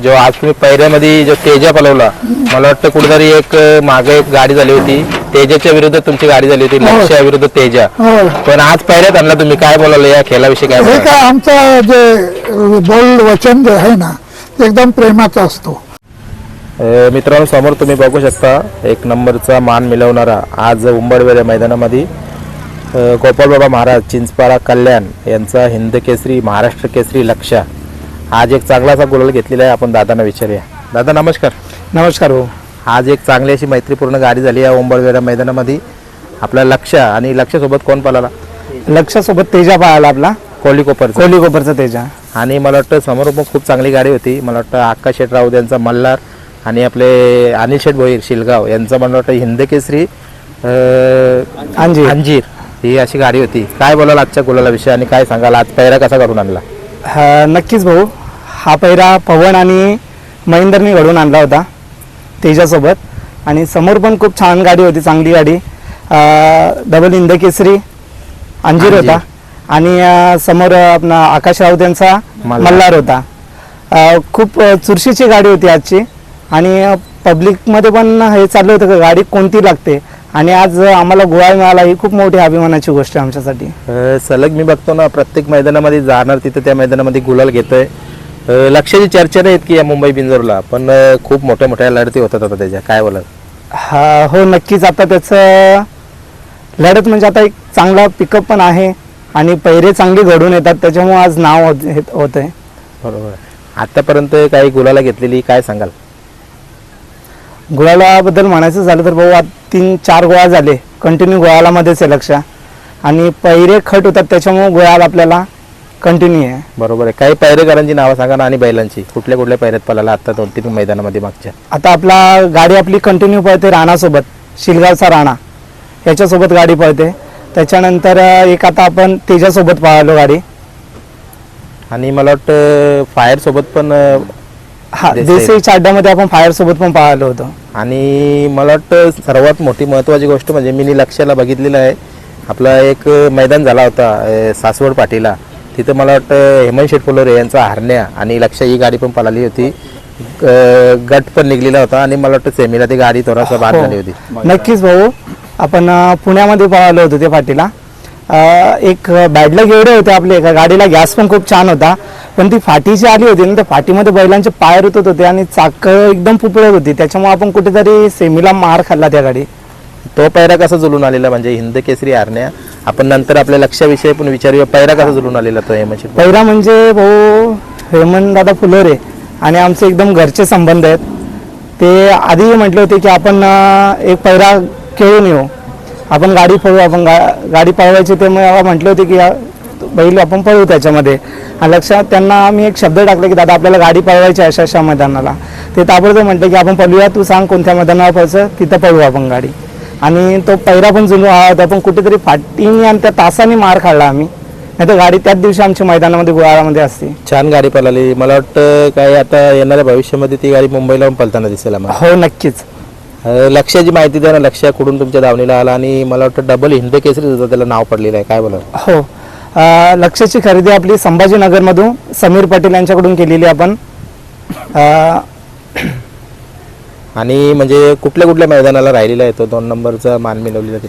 जेव्हा आज तुम्ही पहिऱ्यामध्ये जो तेजा पलवला मला वाटतं कुठेतरी एक मागे एक गाडी झाली होती. तेजाच्या विरुद्ध तुमची गाडी झाली होती लक्ष्या विरुद्ध तेजा. हो. पण आज पहिऱ्यात आणला तुम्ही काय बोलावलं या खेळाविषयी काय हे बोलाल? काय आमचं जे बोल वचन जे आहे ना ते एकदम प्रेमाचं असतो. अ, मित्रांनो समोर तुम्ही बघू शकता एक नंबरचा मान मिळवणारा आज उंबरवेल या मैदानामध्ये अ, गोपालबाबा महाराज चिंचपाडा कल्याण यांचा हिंद केसरी महाराष्ट्र केसरी लक्षा आज एक चांगलासा गुलाल घेतलेला आहे. आपण दादांना विचारूया. दादा नमस्कार. नमस्कार भाऊ आज एक चांगली अशी मैत्रीपूर्ण गाडी झाली या उंबरवेल मैदानामध्ये. आपला लक्ष आणि लक्षासोबत कोण पळाला? लक्षासोबत तेजा पाहायला आपला. कोहली कोपरचा. तेजा. आणि मला वाटतं समोर पण खूप चांगली गाडी होती. मला वाटतं आकाश शेठ राऊत यांचा मल्हार आणि आपले अनिल शेठ भोईर शिलगाव यांचं मला वाटतं हिंद केसरी अं, अंजीर. अंजीर ही अशी गाडी होती. काय बोलाल आजच्या गुलाला विषय आणि काय सांगाल? आज पैरा कसा करून आणला? हा, नक्कीच भाऊ. हा पैरा पवन आणि महेंदरनी घडून आणला होता तेजासोबत. आणि समोर पण खूप छान गाडी होती चांगली गाडी. डबल इंद केसरी अंजीर. होता. आणि समोर आपला आकाश राऊत यांचा मल्हार. होता. खूप चुरशीची गाडी होती आजची. आणि पब्लिकमध्ये पण हे चाललं होतं का गाडी कोणती लागते. आणि आज आम्हाला गोळा मिळाला ही खूप मोठी अभिमानाची गोष्ट आहे आमच्यासाठी. सलग मी बघतो ना प्रत्येक मैदानामध्ये जाणार तिथं त्या मैदानामध्ये गुलाल घेतोय. लक्षाची चर्चा नाही की या मुंबई बिंजोरला पण खूप मोठ्या मोठ्या लढती होतात आता त्याच्या. काय बोलाल? हा हो नक्कीच. आता त्याचं लढत म्हणजे आता एक चांगला पिकअप पण आहे आणि पैरे चांगली घडून येतात. त्याच्यामुळे आज नाव होत होत आहे बरोबर. आतापर्यंत काही गुलाला घेतलेली काय सांगाल? गुळालाबद्दल म्हणायचं झालं तर भाऊ आज तीन चार गोळा झाले. कंटिन्यू गुळालामध्येच आहे लक्ष. आणि पैरे खट होतात त्याच्यामुळे गुळाल आपल्याला कंटिन्यू आहे. बरोबर आहे. काही पैरेकरांची नावं सांगा ना आणि बैलांची. कुठल्या कुठल्या पैऱ्यात पळाला आता दोन तीन मैदानामध्ये मागच्या? आता आपला गाडी आपली कंटिन्यू पळते राणासोबत. शिलगावचा राणा. याच्यासोबत गाडी पळते. त्याच्यानंतर एक आता आपण तेजासोबत पळालो गाडी. आणि मला वाटतं फायर सोबत पण हा देसाई. देसाईच्या अड्ड्यामध्ये आपण फायर सोबत पण पाहिलं होतं. आणि मला वाटतं सर्वात मोठी महत्त्वाची गोष्ट म्हणजे मी लक्षाला बघितलेलं आहे. आपला एक मैदान झाला होता अं, सासवड पाटीला. तिथं मला वाटतं हेमंत शेठ फुलोरे यांचा हरण्या आणि लक्ष ही गाडी पण पळाली होती. गट पण निघलेला होता आणि मला वाटतं सेमीला ती गाडी थोडासा बाद हो. झाली होती. नक्कीच भाऊ. आपण पुण्यामध्ये पळालो होतो ते पाटीला एक बॅडलग एवढे होते आपले. एका गाडीला गॅस पण खूप छान होता. पण ती फाटी जी आली होती ना त्या फाटीमध्ये बैलांचे पाय रुतत होते आणि चाक एकदम फुपळत होती. त्याच्यामुळे आपण कुठेतरी सेमीला मार खाल्ला त्या गाडी. तो पैरा कसा जुलून आलेला? म्हणजे हिंद केसरी आरण्या आपण नंतर आपल्या लक्षाविषयी पण विचारूया पैरा कसा जुलून आलेला तो हेमंत पैरा म्हणजे भाऊ हेमंत दादा फुलोरे आणि आमचे एकदम घरचे संबंध आहेत. ते आधी म्हटले होते की आपण एक पैरा खेळून येऊ. आपण गाडी पळू आपण गा गाडी पळवायची ते मला म्हटले होते की बैल आपण पळू त्याच्यामध्ये. आणि लक्षात त्यांना आम्ही एक शब्द टाकला की दादा आपल्याला गाडी पळवायची आहे अशा अशा मैदानाला. ते ताबडतोब म्हटलं की आपण पळूया तू सांग कोणत्या मैदानावर पळचं तिथं पळू आपण गाडी. आणि तो पैरा पण जुनू हा होता पण कुठेतरी फाटीने आणि त्या तासाने मार खाल्ला आम्ही. नाही तर गाडी त्याच दिवशी आमच्या मैदानामध्ये गुळाळामध्ये असते. छान गाडी पळाली. मला वाटतं काय आता येणाऱ्या भविष्यामध्ये ती गाडी मुंबईला पण पळताना दिसेल आम्हाला. हो नक्कीच. लक्ष्याची माहिती द्या ना. लक्ष्या कुठून तुमच्या दावणीला आला आणि मला वाटतं डबल हिंद केसरी सुद्धा त्याला नाव पडलेलं आहे. काय बोला हो. लक्षाची खरेदी आपली संभाजीनगरमधून समीर पाटील यांच्याकडून केलेली आपण. आणि म्हणजे कुठल्या कुठल्या मैदानाला राहिलेला आहे तो दोन नंबरचा मान मिळवलेला ते?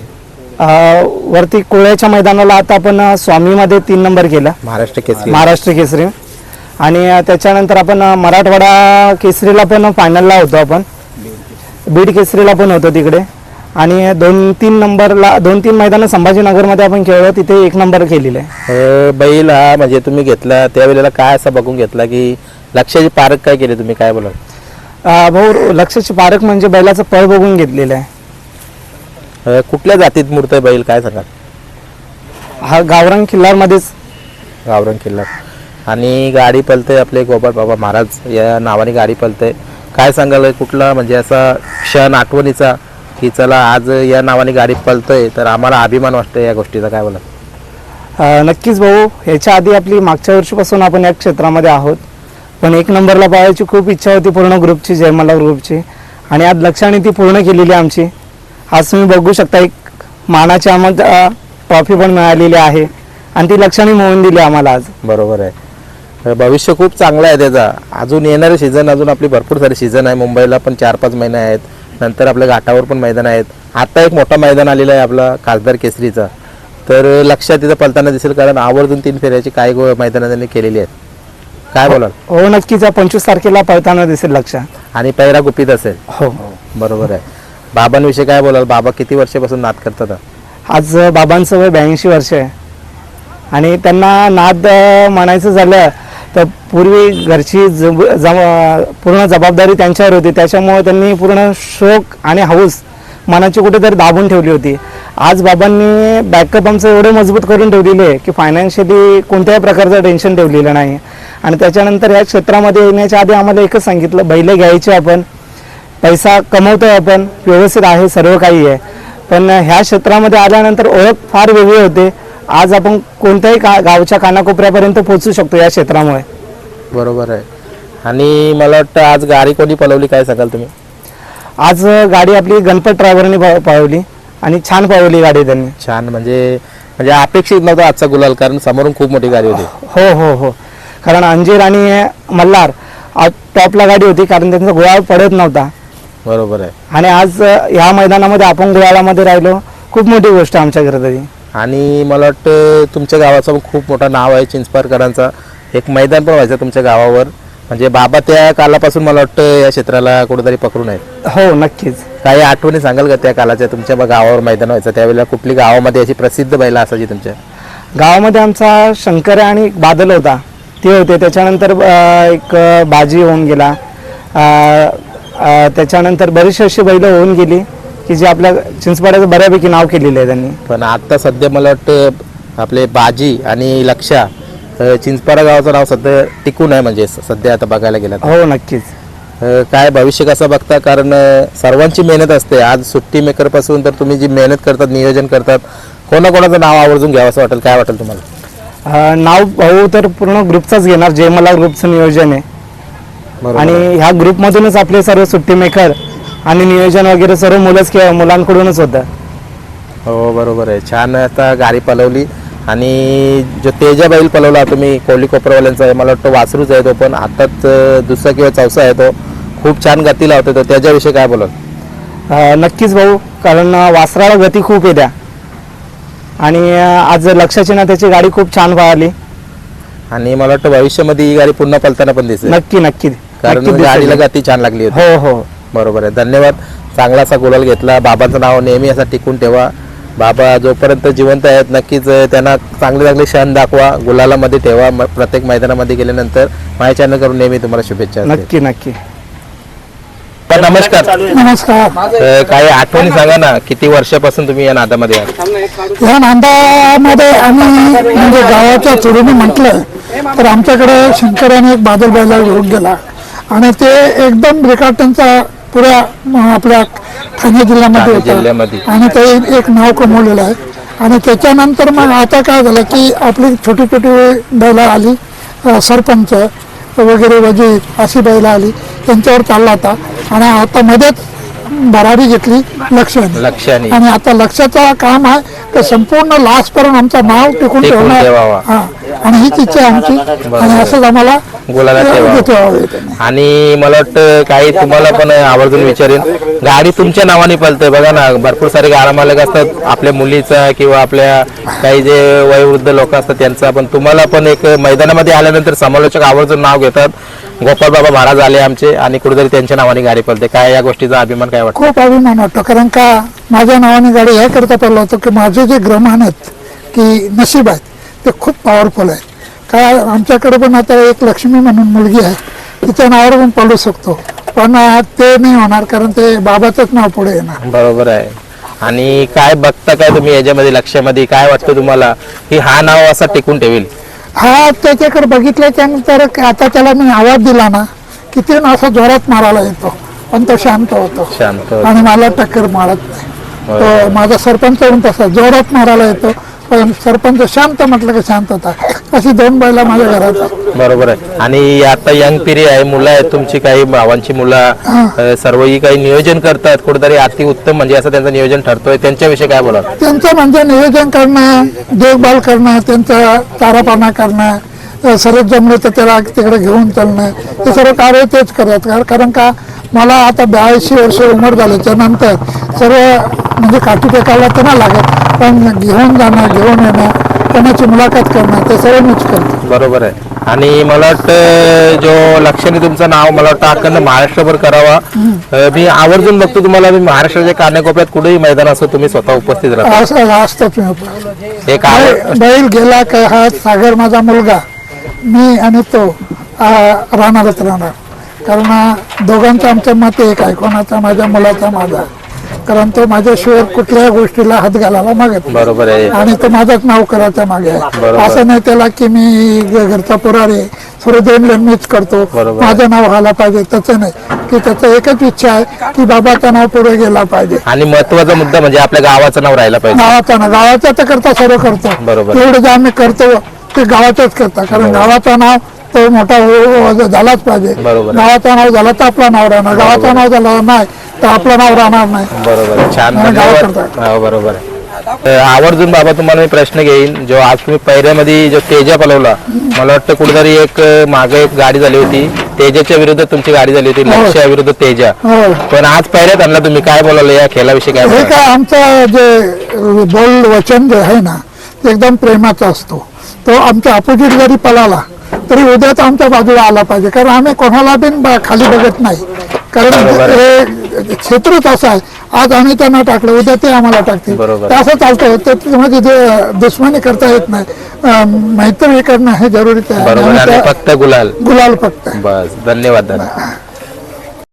अं, वरती कोळ्याच्या मैदानाला आता आपण अं, स्वामीमध्ये तीन नंबर केला. महाराष्ट्र केसरी. महाराष्ट्र केसरी. आणि अं, त्याच्यानंतर आपण अं, मराठवाडा केसरीला पण फायनलला होतो आपण. बीड केसरीला पण होतो तिकडे. आणि दोन तीन नंबरला दोन तीन मैदानं संभाजीनगरमध्ये आपण खेळलो तिथे एक नंबर केलेले आहे. बैल हा म्हणजे तुम्ही घेतला त्यावेळेला काय असं बघून घेतला की लक्ष्याची पारख काय केली तुम्ही? काय बोला भाऊ लक्षाची पारख म्हणजे बैलाचं पळ बघून घेतलेलं आहे. अं, कुठल्या जातीत मूर्त आहे बैल? काय सांगा हा गावरांग किल्लारमध्येच. गावरण किल्ला आणि गाडी पलते आपले गोपाळ बाबा महाराज या नावाने गाडी पलते काय सांगाल? कुठला म्हणजे असा क्षण आठवणीचा की चला आज या नावाने गाडी पलतोय तर आम्हाला अभिमान वाटतोय या गोष्टीचा? काय बोला अं, नक्कीच भाऊ ह्याच्या आधी आपली मागच्या वर्षीपासून आपण या क्षेत्रामध्ये आहोत. पण एक नंबरला पाहायची खूप इच्छा होती पूर्ण ग्रुपची जयमाला ग्रुपची. आणि आज लक्षाने ती पूर्ण केलेली आहे आमची. आज तुम्ही बघू शकता एक मानाची आम्हाला ट्रॉफी पण मिळालेली आहे. आणि ती लक्षाने मिळवून दिली आम्हाला आज. बरोबर आहे. भविष्य खूप चांगलं आहे त्याचा. अजून येणारे सीझन अजून आपली भरपूर सारे सीझन आहे. मुंबईला पण चार पाच महिने आहेत. नंतर आपल्या घाटावर पण मैदान आहेत. आता एक मोठा मैदान आलेला आहे आपला खासदार केसरीचा. तर लक्षात तिथं पलताना दिसेल कारण आवर्जून तीन फेऱ्याची काही गो मैदानं त्यांनी केलेली आहेत. काय बोलाल हो. नक्कीच या पंचवीस तारखेला पळताना दिसेल लक्ष. आणि पैरा गुपित असेल? हो. बरोबर आहे. बाबांविषयी काय बोलाल? बाबा किती वर्षापासून नाद करतात? आज बाबांचं वय ब्याऐंशी वर्ष आहे. आणि त्यांना नाद म्हणायचं झालं तर पूर्वी घरची जब पूर्ण जबाबदारी त्यांच्यावर होती. त्याच्यामुळे त्यांनी पूर्ण शोक आणि हौस मनाची कुठेतरी दाबून ठेवली होती. आज बाबांनी बॅकअप आमचं एवढं मजबूत करून ठेवलेलं आहे की फायनान्शियली कोणत्याही प्रकारचं टेन्शन ठेवलेलं नाही. आणि त्याच्यानंतर या क्षेत्रामध्ये येण्याच्या आधी आम्हाला एकच सांगितलं बैल घ्यायचे आपण पैसा कमवतोय आपण व्यवस्थित आहे सर्व काही आहे. पण ह्या क्षेत्रामध्ये आल्यानंतर ओळख फार वेगळी होते. आज आपण कोणत्याही का गावच्या कानाकोपऱ्यापर्यंत पोहोचू शकतो या क्षेत्रामुळे. बरोबर आहे. आणि मला वाटतं आज गाडी कोणी पळवली काय सांगाल तुम्ही? आज गाडी आपली गणपत ड्रायव्हरने पळवली आणि छान पळवली गाडी त्यांनी. छान म्हणजे म्हणजे अपेक्षित नव्हता आजचा गुलाल कारण समोरून खूप मोठी गाडी होती. हो हो हो. कारण अंजीर आणि मल्हार आज टॉपला गाडी होती कारण त्यांचा गोळा पडत नव्हता. बरोबर आहे. आणि आज ह्या मैदानामध्ये आपण गोळामध्ये राहिलो. खूप मोठी गोष्ट आहे आमच्याकडे तरी आणि मला वाटतं तुमच्या गावाचं खूप मोठं नाव आहे चिंचपारकरांचा. एक मैदान पण व्हायचं तुमच्या गावावर. म्हणजे बाबा त्या कालापासून मला वाटतं या क्षेत्राला कुठेतरी पकडून आहेत हो नक्कीच. काही आठवणी सांगाल का त्या कालाच्या तुमच्या बा- गावावर मैदान व्हायचं त्यावेळेला कुठली गावामध्ये अशी प्रसिद्ध बैला असायची तुमच्या? गावामध्ये आमचा शंकर आणि एक बादल होता. ते होते. त्याच्यानंतर अ, एक अ, बाजी होऊन गेला. अ, अ, त्याच्यानंतर बरीचशी अशी बैलं होऊन गेली की जी आपल्या चिंचपाड्याचं बऱ्यापैकी नाव केलेलं आहे त्यांनी. पण आता सध्या मला वाटतं आपले बाजी आणि लक्षा अं, चिंचपाडा गावाचं नाव सध्या टिकून आहे म्हणजे सध्या आता बघायला गेलं तर. हो नक्कीच. अं, काय भविष्य कसं बघता? कारण अं, सर्वांची मेहनत असते. आज सुट्टी मेकरपासून तर तुम्ही जी मेहनत करतात नियोजन करतात कोणाकोणाचं नाव आवर्जून घ्यावं असं वाटेल? काय वाटेल तुम्हाला? अ, नाव भाऊ तर पूर्ण ग्रुपचाच घेणार. जे मला ग्रुपचं नियोजन आहे. आणि. ह्या ग्रुपमधूनच आपले सर्व सुट्टी मेकर आणि नियोजन वगैरे सर्व मुलंच के मुलांकडूनच होतं. हो बरोबर आहे. छान आता गाडी पलवली. आणि जो तेजा बैल पलवला तुम्ही कोहली कोपरवाल्यांचा आहे मला वाटतं वासरूच आहे तो पण आताच अं, दुसरा किंवा चौसा आहे तो. खूप छान गती लावतो तो. त्याच्याविषयी काय बोलाल? अ, नक्कीच भाऊ कारण वासराला गती खूप येत्या आणि अ, आज लक्षाची ना त्याची गाडी खूप छान पळाली. आणि मला वाटतं भविष्यामध्ये ही गाडी पुन्हा पलताना पण दिसेल. नक्की नक्की. कारण. गाडीला गती छान लागली होती. हो हो. बरोबर आहे. धन्यवाद. चांगला असा गुलाल घेतला. बाबांचं नाव नेहमी असा टिकून ठेवा. बाबा जोपर्यंत जिवंत आहेत नक्कीच त्यांना चांगले चांगले क्षण दाखवा. गुलालामध्ये ठेवा म- प्रत्येक मैदानामध्ये गेल्यानंतर माझ्या चॅनल करून नेहमी तुम्हाला शुभेच्छा असतील. नक्की नक्की. तर नमस्कार. नमस्कार. काही आठवणी सांगा ना किती वर्षापासून तुम्ही या नादामध्ये आहात? या नांदामध्ये आम्ही म्हणजे गावाच्या चोरीने म्हटलं तर आमच्याकडे शंकराने एक बादल बैला घेऊन गेला. आणि ते एकदम रेखाटनचा पुऱ्या आपल्या ठाणे जिल्ह्यामध्ये होता. आणि ते एक नाव कमवलेलं आहे. आणि त्याच्यानंतर मग आता काय झालं की आपली छोटी छोटी बैला आली सरपंच वगैरे वजीर अशी बैला आली. त्यांच्यावर चालला होता. आणि आता मध्येच भरारी घेतली लक्षाने. लक्षाने. आणि आता लक्षाचं काम आहे तर संपूर्ण लास्ट पर्यंत आमचं नाव टिकून टिकून ठेवणं ठेवावा. हा. आणि हीच इच्छा आमची. आणि असंच आम्हाला. आणि मला वाटतं काही तुम्हाला पण आवर्जून विचारेन. गाडी तुमच्या नावाने पळते बघा ना भरपूर सारे गाडा मालक असतात. आपल्या मुलीचा किंवा आपल्या काही जे वयोवृद्ध लोक असतात त्यांचा. पण तुम्हाला पण एक मैदानामध्ये आल्यानंतर समालोचक आवर्जून नाव घेतात. गोपाळ बाबा महाराज आले आमचे आणि कुठेतरी त्यांच्या नावाने गाडी पळते. काय या गोष्टीचा अभिमान काय वाटतो? खूप अभिमान वाटतो. कारण का माझ्या नावाने गाडी ह्या करता पडला होतो की माझे जे ग्रहमान आहेत की नशीब आहेत ते खूप पॉवरफुल आहेत. काय आमच्याकडे पण आता एक लक्ष्मी म्हणून मुलगी आहे तिच्या नावावर पण पडू शकतो. पण ते नाही होणार कारण ते बाबाचंच नाव पुढे येणार. बरोबर आहे. आणि काय बघता काय तुम्ही याच्यामध्ये लक्षामध्ये? काय वाटतं तुम्हाला? की हा नाव असा टिकून ठेवेल? हा त्याच्याकडे बघितल्याच्यानंतर आता त्याला मी आवाज दिला ना की ते ना असं जोरात मारायला येतो. पण तो शांत होतो. शांत आणि मला टक्कर मारत नाही. तो माझा सरपंच पण तसा जोरात मारायला येतो. पण सरपंच शांत म्हटलं की शांतता अशी दोन बैला माझ्या घरात. बरोबर आहे. आणि आता यंग पिढी आहे मुलं आहेत तुमची काही भावांची मुलं अ, सर्व ही काही नियोजन करतात कुठेतरी अति उत्तम म्हणजे असं त्यांचं नियोजन ठरतोय. त्यांच्याविषयी काय बोला त्यांचं म्हणजे नियोजन करणं देखभाल करणं त्यांचं चारापाना करणं अ, सरत जमलं तर त्याला तिकडे घेऊन चालणं हे सर्व कार्य तेच करत कार- कारण का मला आता ब्याऐंशी वर्ष उमर झाल्याच्यानंतर सर्व म्हणजे काठी टेकायला तर नाही लागत. पण घेऊन जाणं घेऊन येणं कोणाची मुलाखत करणं ते सर्व मीच करतो. बरोबर आहे. आणि मला वाटतं जो लक्षाने तुमचं नाव मला वाटतं अखंड महाराष्ट्रभर करावा. अं, मी आवर्जून बघतो तुम्हाला मी महाराष्ट्राच्या कानाकोपऱ्यात कुठेही मैदान असो तुम्ही स्वतः उपस्थित राहता. असं मी एक आवड बैल बैल गेला का हा सागर माझा मुलगा. मी आणि तो आ, राहणारच राहणार. कारण आ, दोघांचं आमचं मत एक आहे. कोणाचा माझ्या मुलाचा माझा. कारण तो माझ्याशिवाय कुठल्याही गोष्टीला हात घालायला मागत नाही. बरोबर आहे. आणि तो माझाच नाव करायच्या मागे आहे. बरोबर. असं नाही त्याला की मी घ- घरचा पुरारे सर्व दोन मीच करतो. बरोबर. माझं नाव व्हायला पाहिजे. तसं नाही. की त्याचं एकच इच्छा आहे की बाबाचं नाव पुढे गेला पाहिजे. आणि महत्त्वाचा मुद्दा म्हणजे आपल्या गावाचं नाव राहिलं पाहिजे. गावाचा ना गावाचा तर करता सर्व करतो. बरोबर. एवढं जे आम्ही करतो ते गावातच करता. कारण गावाचं नाव तो मोठा हो- हो- झालाच पाहिजे. गावाचं नाव झालं तर आपलं नाव राहणार. गावाचं नाव झालं नाही तर आपलं नाव राहणार नाही. बरोबर. छान. हो बरोबर. आवर्जून बाबा तुम्हाला मी प्रश्न घेईन. जो आज तुम्ही पहिऱ्यामध्ये जो तेजा पलवला मला वाटतं कुठेतरी एक मागे एक गाडी झाली होती. तेजाच्या विरुद्ध तुमची गाडी झाली होती. हो. लक्ष्या विरुद्ध तेजा. हो. पण आज पहिऱ्यात आणला तुम्ही काय बोलावलं या खेळाविषयी काय हे? काय आमचं जे बोल वचन जे आहे ना ते एकदम प्रेमाचा असतो. तो आमच्या अपोजिट जरी पळाला. तरी उद्या तो आमच्या बाजूला आला पाहिजे. कारण आम्ही कोणाला बिन ब- खाली बघत नाही. कारण हे क्षेत्रच असं आहे. आज आम्ही त्यांना टाकलं उद्या ते आम्हाला टाकतील. असं चालतं म्हणजे जे दुश्मनी करता येत नाही मैत्री करणं हे जरुरीच आहे. गुलाल. गुलाल फक्त. बस. धन्यवाद